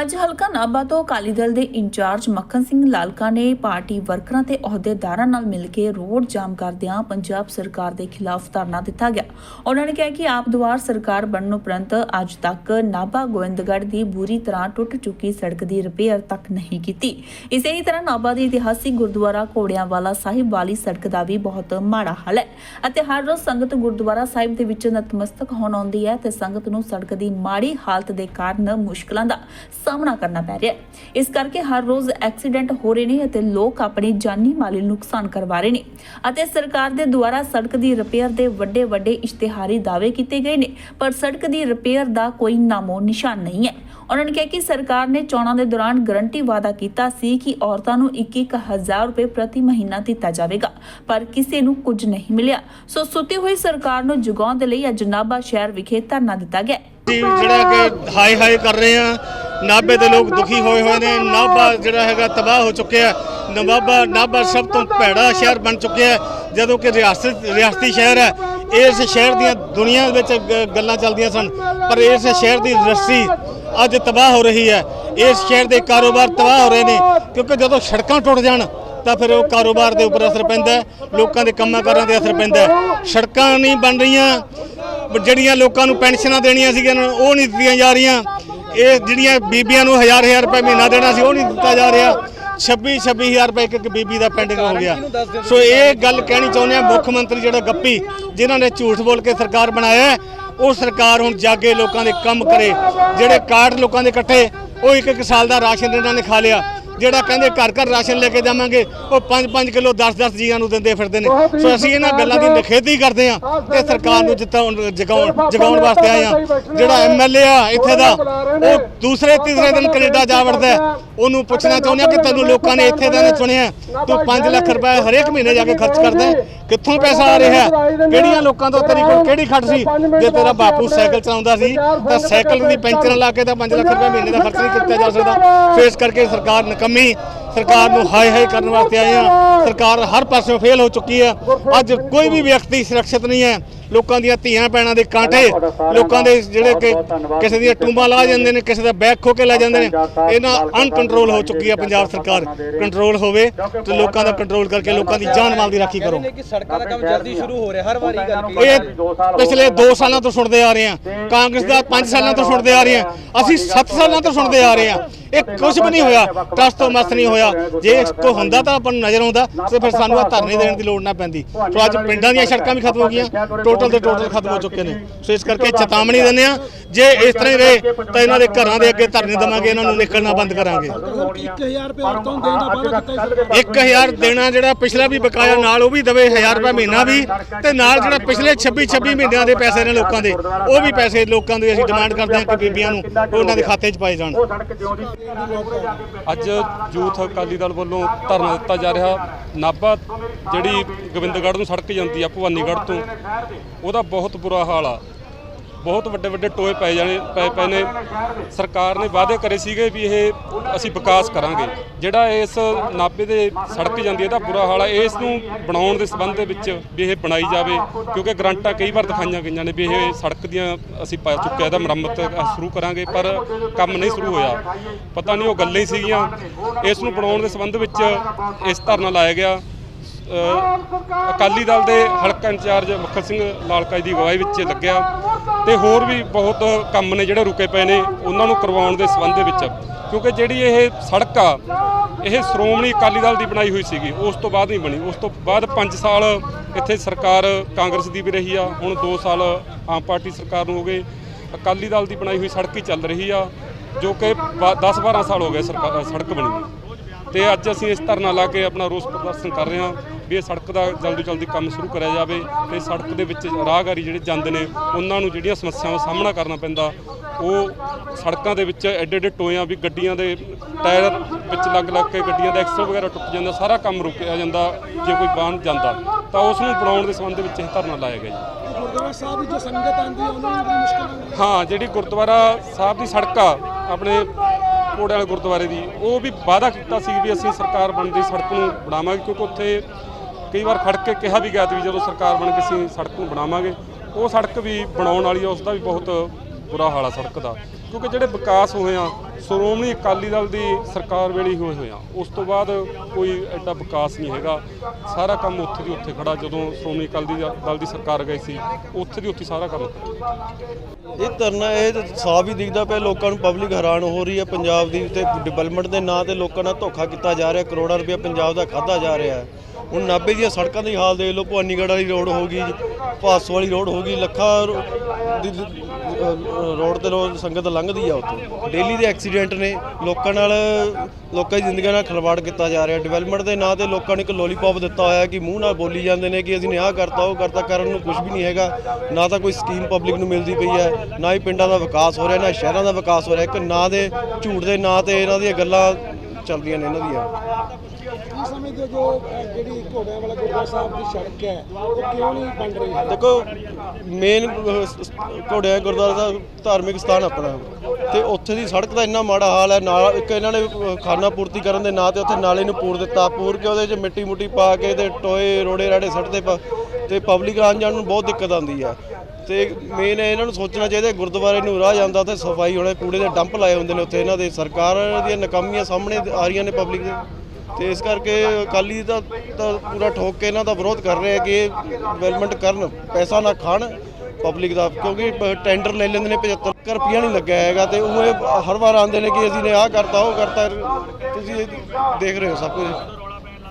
ਅੱਜ ਹਲਕਾ ਨਾਭਾ ਤੋਂ ਅਕਾਲੀ ਦਲ ਦੇ ਇੰਚਾਰਜ ਮੱਖਣ ਸਿੰਘ ਲਾਲਕਾ ਨੇ ਪਾਰਟੀ ਵਰਕਰਾਂ ਤੇ ਅਹੁਦੇਦਾਰਾਂ ਨਾਲ ਮਿਲ ਕੇ ਰੋਡ ਜਾਮ ਕਰਦਿਆਂ ਪੰਜਾਬ ਸਰਕਾਰ ਦੇ ਖਿਲਾਫ ਧਰਨਾ ਦਿੱਤਾ ਗਿਆ। ਉਹਨਾਂ ਨੇ ਕਿਹਾ ਕਿ ਆਪ ਦੁਆਰ ਸਰਕਾਰ ਬਣਨ ਉਪਰੰਤ ਅੱਜ ਤੱਕ ਨਾਭਾ ਗੋਇੰਦਗੜ੍ਹ ਦੀ ਬੁਰੀ ਤਰ੍ਹਾਂ ਟੁੱਟ ਚੁੱਕੀ ਸੜਕ ਦੀ ਰਿਪੇਅਰ ਤੱਕ ਨਹੀਂ ਕੀਤੀ। ਇਸੇ ਹੀ ਤਰ੍ਹਾਂ ਨਾਭਾ ਦੀ ਇਤਿਹਾਸਿਕ ਗੁਰਦੁਆਰਾ ਘੋੜਿਆਂਵਾਲਾ ਸਾਹਿਬ ਵਾਲੀ ਸੜਕ ਦਾ ਵੀ ਬਹੁਤ ਮਾੜਾ ਹਾਲ ਹੈ ਅਤੇ ਹਰ ਰੋਜ਼ ਸੰਗਤ ਗੁਰਦੁਆਰਾ ਸਾਹਿਬ ਦੇ ਵਿੱਚ ਨਤਮਸਤਕ ਹੋਣ ਆਉਂਦੀ ਹੈ ਤੇ ਸੰਗਤ ਨੂੰ ਸੜਕ ਦੀ ਮਾੜੀ ਹਾਲਤ ਦੇ ਕਾਰਨ ਮੁਸ਼ਕਲਾਂ ਦਾ ਸਾਹਮਣਾ ਕਰਨਾ ਪੈ ਰਿਹਾ ਹੈ। ਇਸ ਕਰਕੇ ਹਰ ਰੋਜ਼ ਐਕਸੀਡੈਂਟ ਹੋ ਰਹੇ ਨੇ ਅਤੇ ਲੋਕ ਆਪਣੀ ਜਾਨੀ ਮਾਲੀ ਨੁਕਸਾਨ ਕਰਵਾ ਰਹੇ ਨੇ ਅਤੇ ਸਰਕਾਰ ਦੇ ਦੁਆਰਾ ਸੜਕ ਦੀ ਰਿਪੇਅਰ ਦੇ ਵੱਡੇ ਵੱਡੇ ਇਸ਼ਤਿਹਾਰੀ ਦਾਅਵੇ ਕੀਤੇ ਗਏ ਨੇ, ਪਰ ਸੜਕ ਦੀ ਰਿਪੇਅਰ ਦਾ ਕੋਈ ਨਾਮੋ ਨਿਸ਼ਾਨ ਨਹੀਂ ਹੈ। ਉਹਨਾਂ ਨੇ ਕਿਹਾ ਕਿ ਸਰਕਾਰ ਨੇ ਚੋਣਾਂ ਦੇ ਦੌਰਾਨ ਗਰੰਟੀ ਵਾਅਦਾ ਕੀਤਾ ਸੀ ਕਿ ਔਰਤਾਂ ਨੂੰ 2-1000 ਰੁਪਏ ਪ੍ਰਤੀ ਮਹੀਨਾ ਦਿੱਤਾ ਜਾਵੇਗਾ, ਪਰ ਕਿਸੇ ਨੂੰ ਕੁਝ ਨਹੀਂ ਮਿਲਿਆ। ਸੋ ਸੁੱਤੀ ਹੋਈ ਸਰਕਾਰ ਨੂੰ ਜਗਾਉਣ ਦੇ ਲਈ ਅੱਜ ਨਾਭਾ ਸ਼ਹਿਰ ਵਿਖੇ ਧਰਨਾ ਦਿੱਤਾ ਗਿਆ ਜਿਹੜਾ ਕਿ ਹਾਈ ਹਾਈ ਕਰ ਰਹੇ ਆ। ਨਾਭੇ ਦੇ ਲੋਕ ਦੁਖੀ ਹੋਏ ਹੋਏ ਨੇ। ਨਾਭਾ ਜਿਹੜਾ ਹੈਗਾ, ਤਬਾਹ ਹੋ ਚੁੱਕਿਆ ਹੈ। ਨਵਾਬਾ, ਨਾਭਾ ਸਭ ਤੋਂ ਭੈੜਾ ਸ਼ਹਿਰ ਬਣ ਚੁੱਕਿਆ ਜਦੋਂ ਕਿ ਰਿਆਸਤ, ਰਿਆਸਤੀ ਸ਼ਹਿਰ ਹੈ। ਇਸ ਸ਼ਹਿਰ ਦੀਆਂ ਦੁਨੀਆ ਵਿੱਚ ਗ- ਗੱਲਾਂ ਚੱਲਦੀਆਂ ਸਨ। ਪਰ ਇਸ ਸ਼ਹਿਰ ਦੀ ਇੰਡਸਟਰੀ ਅੱਜ ਤਬਾਹ ਹੋ ਰਹੀ ਹੈ। ਇਸ ਸ਼ਹਿਰ ਦੇ ਕਾਰੋਬਾਰ ਤਬਾਹ ਹੋ ਰਹੇ ਨੇ। ਕਿਉਂਕਿ ਜਦੋਂ ਸੜਕਾਂ ਟੁੱਟ ਜਾਣ, ਤਾਂ ਫਿਰ ਉਹ ਕਾਰੋਬਾਰ ਦੇ ਉੱਪਰ ਅਸਰ ਪੈਂਦਾ ਲੋਕਾਂ ਦੇ ਕੰਮਾਂ ਕਾਰਾਂ ਤੇ ਅਸਰ ਪੈਂਦਾ ਸੜਕਾਂ ਨਹੀਂ ਬਣ ਰਹੀਆਂ। ਜਿਹੜੀਆਂ ਲੋਕਾਂ ਨੂੰ ਪੈਨਸ਼ਨਾਂ ਦੇਣੀਆਂ ਸੀਗੀਆਂ, ਉਹ ਨਹੀਂ ਦਿੱਤੀਆਂ ਜਾ ਰਹੀਆਂ। ਇਹ ਜਿਹੜੀਆਂ ਬੀਬੀਆਂ ਨੂੰ ਹਜ਼ਾਰ ਹਜ਼ਾਰ ਰੁਪਏ ਮਹੀਨਾ ਦੇਣਾ ਸੀ, ਉਹ ਨਹੀਂ ਦਿੱਤਾ ਜਾ ਰਿਹਾ। 26 26000 ਰੁਪਏ ਇੱਕ ਇੱਕ ਬੀਬੀ ਦਾ ਪੈਂਡਿੰਗ ਹੋ ਗਿਆ। ਸੋ ਇਹ ਗੱਲ ਕਹਿਣੀ ਚਾਹੁੰਦੇ ਆ ਮੁੱਖ ਮੰਤਰੀ ਜਿਹੜਾ ਗੱਪੀ, ਜਿਨ੍ਹਾਂ ਨੇ ਝੂਠ ਬੋਲ ਕੇ ਸਰਕਾਰ ਬਣਾਇਆ ਉਹ ਸਰਕਾਰ ਹੁਣ ਜਾਗੇ ਲੋਕਾਂ ਦੇ ਕੰਮ ਕਰੇ। ਜਿਹੜੇ ਕਾਰਡ ਲੋਕਾਂ ਦੇ ਇਕੱਠੇ, ਉਹ ਇੱਕ ਇੱਕ ਸਾਲ ਦਾ ਰਾਸ਼ਨ ਇਹਨਾਂ ਨੇ ਖਾ ਲਿਆ। ਜਿਹੜਾ ਕਹਿੰਦੇ ਘਰ ਘਰ ਰਾਸ਼ਨ ਲੈ ਕੇ ਜਾਵਾਂਗੇ ਉਹ 5-5 ਕਿਲੋ 10-10 ਜੀਆਂ ਨੂੰ ਦਿੰਦੇ ਫਿਰਦੇ ਨੇ। ਸੋ ਅਸੀਂ ਇਹਨਾਂ ਗੱਲਾਂ ਦੀ ਨਿਖੇਧੀ ਕਰਦੇ ਆ ਤੇ ਸਰਕਾਰ ਨੂੰ ਜਿੱਤਾਉਣ ਜਗਾਉਣ ਜਗਾਉਣ ਵਾਸਤੇ ਆਏ ਆ ਜਿਹੜਾ ਐਮਐਲਏ ਆ ਇੱਥੇ ਦਾ ਉਹ ਦੂਸਰੇ ਤੀਸਰੇ ਦਿਨ ਕੈਨੇਡਾ ਜਾ ਵੜਦਾ। ਉਹਨੂੰ ਪੁੱਛਣਾ ਚਾਹੁੰਦੇ ਆ ਕਿ ਤੈਨੂੰ ਲੋਕਾਂ ਨੇ ਇੱਥੇ ਦਾ ਨੇ ਚੁਣਿਆ ਤੂੰ 5 ਲੱਖ ਰੁਪਏ ਹਰੇਕ ਮਹੀਨੇ ਜਾ ਕੇ ਖਰਚ ਕਰਦਾ। ਕਿੱਥੋਂ ਪੈਸਾ ਆ ਰਿਹਾ? ਕਿਹੜੀਆਂ ਲੋਕਾਂ ਤੋਂ ਤੇਰੀ ਕੋਲ ਕਿਹੜੀ ਖੱਟ ਸੀ? ਜੇ ਤੇਰਾ ਬਾਪੂ ਸਾਈਕਲ ਚਲਾਉਂਦਾ ਸੀ ਤਾਂ ਸਾਈਕਲ ਦੀ ਪੈਂਚਰ ਲਾ ਕੇ ਤਾਂ 5 ਲੱਖ ਰੁਪਏ ਮਹੀਨੇ ਦਾ ਖਰਚ ਨਹੀਂ ਕੀਤਾ ਜਾ ਸਕਦਾ। ਫੇਸ ਕਰਕੇ ਸਰਕਾਰ ਨਕਮੀ ਸਰਕਾਰ ਨੂੰ ਹਾਈ ਹਾਈ ਕਰਨ ਵਾਸਤੇ ਆਏ ਆ ਸਰਕਾਰ ਹਰ ਪਾਸਿਓਂ ਫੇਲ ਹੋ ਚੁੱਕੀ ਹੈ। ਅੱਜ ਕੋਈ ਵੀ ਵਿਅਕਤੀ ਸੁਰੱਖਿਅਤ ਨਹੀਂ ਹੈ। ਲੋਕਾਂ ਦੀਆਂ ਧੀਆਂ ਭੈਣਾਂ ਦੇ ਕਾਂਟੇ ਲੋਕਾਂ ਦੇ ਜਿਹੜੇ ਕਿ ਕਿਸੇ ਦੀਆਂ ਟੂੰਬਾਂ ਲਾ ਜਾਂਦੇ ਨੇ ਕਿਸੇ ਦਾ ਬੈਗ ਖੋ ਕੇ ਲੈ ਜਾਂਦੇ ਨੇ। ਇਹਨਾਂ ਅਨਕੰਟਰੋਲ ਹੋ ਚੁੱਕੀ ਹੈ ਪੰਜਾਬ ਸਰਕਾਰ ਕੰਟਰੋਲ ਹੋਵੇ ਤੇ ਲੋਕਾਂ ਦਾ ਕੰਟਰੋਲ ਕਰਕੇ ਲੋਕਾਂ ਦੀ ਜਾਨ ਮਾਲ ਦੀ ਰਾਖੀ ਕਰੋ। ਕਹਿੰਦੇ ਨੇ ਕਿ ਸੜਕਾਂ ਦਾ ਕੰਮ ਜਲਦੀ ਸ਼ੁਰੂ ਹੋ ਰਿਹਾ ਹਰ ਵਾਰੀ ਗੱਲ ਕੀਤੀ ਇਹ ਪਿਛਲੇ 2 ਸਾਲਾਂ ਤੋਂ ਸੁਣਦੇ ਆ ਰਹੇ ਹਾਂ। ਕਾਂਗਰਸ ਦਾ 5 ਸਾਲਾਂ ਤੋਂ ਸੁਣਦੇ ਆ ਰਹੇ ਹਾਂ। ਅਸੀਂ 7 ਸਾਲਾਂ ਤੋਂ ਸੁਣਦੇ ਆ ਰਹੇ ਹਾਂ। ਇਹ ਕੁਝ ਵੀ ਨਹੀਂ ਹੋਇਆ। ਟਸ ਤੋਂ ਮਸ ਨਹੀਂ ਹੋਇਆ। ਜੇ ਕੋਈ ਹੁੰਦਾ ਤਾਂ ਆਪਾਂ ਨੂੰ ਨਜ਼ਰ ਆਉਂਦਾ ਤੇ ਫਿਰ ਸਾਨੂੰ ਆ ਧਰਨੇ ਦੇਣ ਦੀ ਲੋੜ ਨਾ ਪੈਂਦੀ। ਸੋ ਅੱਜ ਪਿੰਡਾਂ ਦੀਆਂ ਸੜਕਾਂ ਵੀ ਖਤਮ ਹੋ ਗਈਆਂ। ਟੋਟਲ ਦੇ ਟੋਟਲ ਖਤਮ ਹੋ ਚੁੱਕੇ ਨੇ। ਸੋ ਇਸ ਕਰਕੇ ਚੇਤਾਵਨੀ ਦਿੰਦੇ ਆ ਜੇ ਇਸ ਤਰ੍ਹਾਂ ਹੀ ਰਹੇ, ਤਾਂ ਇਹਨਾਂ ਦੇ ਘਰਾਂ ਦੇ ਅੱਗੇ ਧਰਨੇ ਦੇਵਾਂਗੇ, ਇਹਨਾਂ ਨੂੰ ਨਿਕਲਣਾ ਬੰਦ ਕਰਾਂਗੇ। 1000 ਰੁਪਏ ਔਰਤਾਂ ਦੇਣ ਦਾ ਵਾਅਦਾ ਕੀਤਾ ਸੀ 1000 ਦੇਣਾ ਜਿਹੜਾ ਪਿਛਲਾ ਵੀ ਬਕਾਇਆ, ਨਾਲ ਉਹ ਵੀ ਦਵੇ 1000 ਰੁਪਏ ਮਹੀਨਾ ਵੀ, ਤੇ ਨਾਲ ਜਿਹੜਾ ਪਿਛਲੇ 26 26 ਮਹੀਨਿਆਂ ਦੇ ਪੈਸੇ ਨੇ ਲੋਕਾਂ ਦੇ, ਉਹ ਵੀ ਪੈਸੇ ਲੋਕਾਂ ਦੇ ਅਸੀਂ ਡਿਮਾਂਡ ਕਰਦੇ ਹਾਂ ਕਿ ਬੀਬੀਆਂ ਨੂੰ ਉਹਨਾਂ ਦੇ ਖਾਤੇ 'ਚ ਪਾਏ ਜਾਣ। ਅੱਜ ਯੂਥ ਅਕਾਲੀ ਦਲ ਵੱਲੋਂ ਧਰਨਾ ਦਿੱਤਾ ਜਾ ਰਿਹਾ। ਨਾਭਾ ਜਿਹੜੀ ਗੋਬਿੰਦਗੜ੍ਹ ਨੂੰ ਸੜਕ ਜਾਂਦੀ ਆ, ਭਵਾਨੀਗੜ੍ਹ ਤੋਂ, ਉਹਦਾ ਬਹੁਤ ਬੁਰਾ ਹਾਲ ਆ। ਬਹੁਤ ਵੱਡੇ ਵੱਡੇ ਟੋਏ ਪੈ ਜਾਣੇ, ਪਏ ਪਏ ਨੇ। ਸਰਕਾਰ ਨੇ ਵਾਅਦੇ ਕਰੇ ਸੀਗੇ ਵੀ ਇਹ ਅਸੀਂ ਵਿਕਾਸ ਕਰਾਂਗੇ। ਜਿਹੜਾ ਇਸ ਨਾਭੇ ਦੇ ਸੜਕ ਜਾਂਦੀ ਹੈ, ਇਹਦਾ ਬੁਰਾ ਹਾਲ ਹੈ। ਇਸ ਨੂੰ ਬਣਾਉਣ ਦੇ ਸੰਬੰਧ ਦੇ ਵਿੱਚ ਵੀ ਇਹ ਬਣਾਈ ਜਾਵੇ, ਕਿਉਂਕਿ ਗਰੰਟਾਂ ਕਈ ਵਾਰ ਦਿਖਾਈਆਂ ਗਈਆਂ ਨੇ ਵੀ ਇਹ ਸੜਕ ਦੀਆਂ ਅਸੀਂ ਪਾ ਚੁੱਕਿਆ, ਇਹਦਾ ਮੁਰੰਮਤ ਸ਼ੁਰੂ ਕਰਾਂਗੇ, ਪਰ ਕੰਮ ਨਹੀਂ ਸ਼ੁਰੂ ਹੋਇਆ। ਪਤਾ ਨਹੀਂ ਉਹ ਗੱਲਾਂ ਹੀ ਸੀਗੀਆਂ। ਇਸ ਨੂੰ ਬਣਾਉਣ ਦੇ ਸੰਬੰਧ ਵਿੱਚ ਇਸ ਧਰਨਾ ਲਾਇਆ ਗਿਆ। ਅਕਾਲੀ ਦਲ ਦੇ ਹਲਕਾ ਇੰਚਾਰਜ ਮੱਖਣ ਸਿੰਘ ਲਾਲਕਾ ਜੀ ਦੀ ਅਗਵਾਈ ਵਿੱਚ ਲੱਗਿਆ ਤੇ ਹੋਰ ਵੀ ਬਹੁਤ ਕੰਮ ਨੇ ਜਿਹੜੇ ਰੁਕੇ ਪਏ ਨੇ, ਉਹਨਾਂ ਨੂੰ ਕਰਵਾਉਣ ਦੇ ਸੰਬੰਧ ਦੇ ਵਿੱਚ। ਕਿਉਂਕਿ ਜਿਹੜੀ ਇਹ ਸੜਕ ਆ, ਇਹ ਸ਼੍ਰੋਮਣੀ ਅਕਾਲੀ ਦਲ ਦੀ ਬਣਾਈ ਹੋਈ ਸੀਗੀ, ਉਸ ਤੋਂ ਬਾਅਦ ਨਹੀਂ ਬਣੀ। ਉਸ ਤੋਂ ਬਾਅਦ 5 ਸਾਲ ਇੱਥੇ ਸਰਕਾਰ ਕਾਂਗਰਸ ਦੀ ਵੀ ਰਹੀ ਆ, ਹੁਣ 2 ਸਾਲ ਆਮ ਪਾਰਟੀ ਸਰਕਾਰ ਨੂੰ ਹੋ ਗਏ। ਅਕਾਲੀ ਦਲ ਦੀ ਬਣਾਈ ਹੋਈ ਸੜਕ ਹੀ ਚੱਲ ਰਹੀ ਆ, ਜੋ ਕਿ 10 12 ਸਾਲ ਹੋ ਗਏ ਸਰਕਾਰ ਸੜਕ ਬਣੀ। ਤੇ ਅੱਜ ਅਸੀਂ ਇਸ ਧਰਨਾ ਲਾ ਕੇ ਆਪਣਾ ਰੋਸ ਪ੍ਰਦਰਸ਼ਨ ਕਰ ਰਹੇ ਹਾਂ ਵੀ ਇਹ ਸੜਕ ਦਾ ਜਲਦੀ ਜਲਦੀ ਕੰਮ ਸ਼ੁਰੂ ਕਰਿਆ ਜਾਵੇ ਤੇ ਸੜਕ ਦੇ ਵਿੱਚ ਰਾਹਗਾਰੀ ਜਿਹੜੇ ਜਾਂਦੇ ਨੇ ਉਹਨਾਂ ਨੂੰ ਜਿਹੜੀਆਂ ਸਮੱਸਿਆਵਾਂ ਦਾ ਸਾਹਮਣਾ ਕਰਨਾ ਪੈਂਦਾ ਉਹ ਸੜਕਾਂ ਦੇ ਵਿੱਚ ਐਡੇ ਐਡੇ ਟੋਇਆਂ ਵੀ ਗੱਡੀਆਂ ਦੇ ਟਾਇਰ ਵਿੱਚ ਲੱਗ ਲੱਗ ਕੇ ਗੱਡੀਆਂ ਦਾ ਐਕਸਲ ਵਗੈਰਾ ਟੁੱਟ ਜਾਂਦਾ ਸਾਰਾ ਕੰਮ ਰੁਕਿਆ ਜਾਂਦਾ ਜੇ ਕੋਈ ਵਾਹਨ ਜਾਂਦਾ ਤਾਂ ਉਸ ਨੂੰ ਬਣਾਉਣ ਦੇ ਸੰਬੰਧ ਵਿੱਚ ਇਹ ਧਰਨਾ ਲਾਇਆ ਗਿਆ ਜੀ। ਗੁਰਦੁਆਰਾ ਸਾਹਿਬ ਦੀ ਜੋ ਸੰਗਤ ਆਂਦੀ ਹੈ ਉਹਨਾਂ ਨੂੰ ਬੜੀ ਮੁਸ਼ਕਲ ਹਾਂ ਜਿਹੜੀ ਗੁਰਦੁਆਰਾ ਸਾਹਿਬ ਦੀ ਸੜਕ ਆ ਆਪਣੇ ਕੋੜੇ ਵਾਲੇ ਗੁਰਦੁਆਰੇ ਦੀ, ਉਹ ਵੀ ਵਾਅਦਾ ਕੀਤਾ ਸੀ ਵੀ ਅਸੀਂ ਸਰਕਾਰ ਬਣਦੀ ਸੜਕ ਨੂੰ ਬਣਾਵਾਂਗੇ, ਕਿਉਂਕਿ ਉੱਥੇ ਕਈ ਵਾਰ ਖੜ ਕੇ ਕਿਹਾ ਵੀ ਗਿਆ ਸੀ ਵੀ ਜਦੋਂ ਸਰਕਾਰ ਬਣ ਕੇ ਅਸੀਂ ਸੜਕ ਨੂੰ ਬਣਾਵਾਂਗੇ, ਉਹ ਸੜਕ ਵੀ ਬਣਾਉਣ ਵਾਲੀ ਆ ਉਸ ਦਾ ਵੀ ਬਹੁਤ ਬੁਰਾ ਹਾਲ ਆ ਸੜਕ ਦਾ, ਕਿਉਂਕਿ ਜਿਹੜੇ ਵਿਕਾਸ ਹੋਏ ਆ ਸ਼੍ਰੋਮਣੀ ਅਕਾਲੀ ਦਲ ਦੀ ਸਰਕਾਰ ਵੇਲੇ ਹੀ ਹੋਏ ਹੋਏ ਉਸ ਤੋਂ ਬਾਅਦ ਕੋਈ ਐਡਾ ਵਿਕਾਸ ਨਹੀਂ ਹੈਗਾ। ਸਾਰਾ ਕੰਮ ਉੱਥੇ ਦੀ ਉੱਥੇ ਖੜਾ, ਜਦੋਂ ਸ਼੍ਰੋਮਣੀ ਅਕਾਲੀ ਦਲ ਦੀ ਸਰਕਾਰ ਗਈ ਸੀ, ਉੱਥੇ ਦੀ ਉੱਥੇ ਸਾਰਾ ਕੰਮ ਇਹ ਧਰਨਾ, ਇਹ ਤਾਂ ਸਾਫ਼ ਹੀ ਦਿਖਦਾ ਪਿਆ, ਲੋਕਾਂ ਨੂੰ ਪਬਲਿਕ ਹੈਰਾਨ ਹੋ ਰਹੀ ਹੈ ਪੰਜਾਬ ਦੀ ਤੇ ਡਿਵੈਲਪਮੈਂਟ ਦੇ ਨਾਂ ਤੇ ਲੋਕਾਂ ਨਾਲ ਧੋਖਾ ਕੀਤਾ ਜਾ ਰਿਹਾ, ਕਰੋੜਾਂ ਰੁਪਏ ਪੰਜਾਬ ਦਾ ਖਾਦਾ ਜਾ ਰਿਹਾ ਹੈ। ਹੁਣ ਨਾਭੇ ਦੀਆਂ ਸੜਕਾਂ ਦੀ ਹਾਲ ਦੇਖ ਲਓ, ਭਵਾਨੀਗੜ੍ਹ ਵਾਲੀ ਰੋਡ ਹੋ ਗਈ, ਭਾਸੋ ਵਾਲੀ ਰੋਡ ਹੋ ਗਈ, ਲੱਖਾਂ ਦੀ ਰੋਡ ਤੇ ਰੋਜ਼ ਸੰਗਤ ਲੰਘਦੀ ਆ ਉੱਥੇ। ਡੇਲੀ ਦੇ ਐਕਸੀਡੈਂਟ ਨੇ ਲੋਕਾਂ ਨਾਲ ਲੋਕਾਂ ਦੀ ਜ਼ਿੰਦਗੀ ਨਾਲ ਖਿਲਵਾੜ ਕੀਤਾ ਜਾ ਰਿਹਾ। ਡਿਵੈਲਪਮੈਂਟ ਦੇ ਨਾਂ ਤੇ ਲੋਕਾਂ ਨੂੰ ਇੱਕ ਲੋਲੀਪੌਪ ਦਿੱਤਾ ਹੋਇਆ ਕਿ ਮੂੰਹ ਨਾਲ ਬੋਲੀ ਜਾਂਦੇ ਨੇ ਕਿ ਅਸੀਂ ਨੇ ਆਹ ਕਰਤਾ ਉਹ ਕਰਤਾ ਕਰਨ ਨੂੰ ਕੁਝ ਵੀ ਨਹੀਂ ਹੈਗਾ। ਨਾ ਤਾਂ ਕੋਈ ਸਕੀਮ ਪਬਲਿਕ ਨੂੰ ਮਿਲਦੀ ਪਈ ਹੈ ਨਾ ਹੀ ਪਿੰਡਾਂ ਦਾ ਵਿਕਾਸ ਹੋ ਰਿਹਾ ਨਾ ਸ਼ਹਿਰਾਂ ਦਾ ਵਿਕਾਸ ਹੋ ਰਿਹਾ। ਇੱਕ ਨਾਂ ਦੇ ਝੂਠ ਦੇ ਨਾਂ ਤੇ ਇਹਨਾਂ ਦੀਆਂ ਗੱਲਾਂ ਚੱਲਦੀਆਂ ਨੇ ਇਹਨਾਂ ਦੀਆਂ। ਕੀ ਸਮਝਦੇ ਹੋ ਜੋ ਅਹ, ਜਿਹੜੀ ਘੋੜਿਆਂ ਵਾਲਾ ਗੁਰਦੁਆਰਾ ਸਾਹਿਬ ਦੀ ਸੜਕ ਹੈ ਉਹ ਕਿਉਂ ਨਹੀਂ ਬਣ ਰਹੀ? ਹੈ ਦੇਖੋ ਮੇਨ ਘੋੜਿਆਂ ਗੁਰਦੁਆਰਾ ਸਾਹਿਬ ਧਾਰਮਿਕ ਸਥਾਨ ਆਪਣਾ। ਤੇ ਉੱਥੇ ਦੀ ਸੜਕ ਦਾ ਇੰਨਾ ਮਾੜਾ ਹਾਲ ਹੈ, ਨਾਲ ਇੱਕ ਇਹਨਾਂ ਨੇ ਖਾਨਾ ਪੂਰਤੀ ਕਰਨ ਦੇ ਨਾਂ ਤੇ ਉੱਥੇ ਨਾਲੇ ਨੂੰ ਪੂਰ ਦਿੱਤਾ। ਪੂਰ ਕੇ ਉਹਦੇ 'ਚ ਮਿੱਟੀ ਮੁੱਟੀ ਪਾ ਕੇ ਤੇ ਟੋਏ, ਰੋੜੇ ਰਾੜੇ ਸੱਟਦੇ ਪ- ਤੇ ਪਬਲਿਕ ਆਉਣ ਜਾਣ ਨੂੰ ਬਹੁਤ ਦਿੱਕਤ ਆਉਂਦੀ ਹੈ। ਤੇ ਮੇਨ ਇਹਨਾਂ ਨੂੰ ਸੋਚਣਾ ਚਾਹੀਦਾ ਗੁਰਦੁਆਰੇ ਨੂੰ ਰਾਹ ਜਾਂਦਾ ਤੇ ਸਫ਼ਾਈ ਹੋਣੇ, ਕੂੜੇ ਦੇ ਡੰਪ ਲਾਏ ਹੁੰਦੇ ਨੇ ਉੱਥੇ ਇਹਨਾਂ ਦੇ। ਸਰਕਾਰ ਦੀਆਂ ਨਕਾਮੀਆਂ ਸਾਹਮਣੇ ਆ ਰਹੀਆਂ ਨੇ ਪਬਲਿਕ ਦੇ। ਤੇ ਇਸ ਕਰਕੇ ਅਕਾਲੀ ਤਾਂ ਪੂਰਾ ਠੋਕ ਕੇ ਇਹਨਾਂ ਦਾ ਵਿਰੋਧ ਕਰ ਰਹੇ ਕਿ ਡਿਵੈਲਪਮੈਂਟ ਕਰਨ, ਪੈਸਾ ਨਾ ਖਾਣ। ਪਬਲਿਕ ਦਾ, ਕਿਉਂਕਿ ਪ- ਟੈਂਡਰ ਲੈ ਲੈਂਦੇ ਨੇ 75 ਰੁਪਈਆ ਨਹੀਂ ਲੱਗਿਆ ਹੈਗਾ ਤੇ ਉਹ ਇਹ ਹਰ ਵਾਰ ਆਉਂਦੇ ਨੇ ਕਿ ਅਸੀਂ ਨੇ ਆਹ ਕਰਤਾ, ਉਹ ਕਰਤਾ। ਤੁਸੀਂ ਦੇਖ ਰਹੇ ਹੋ ਸਭ ਕੁਝ।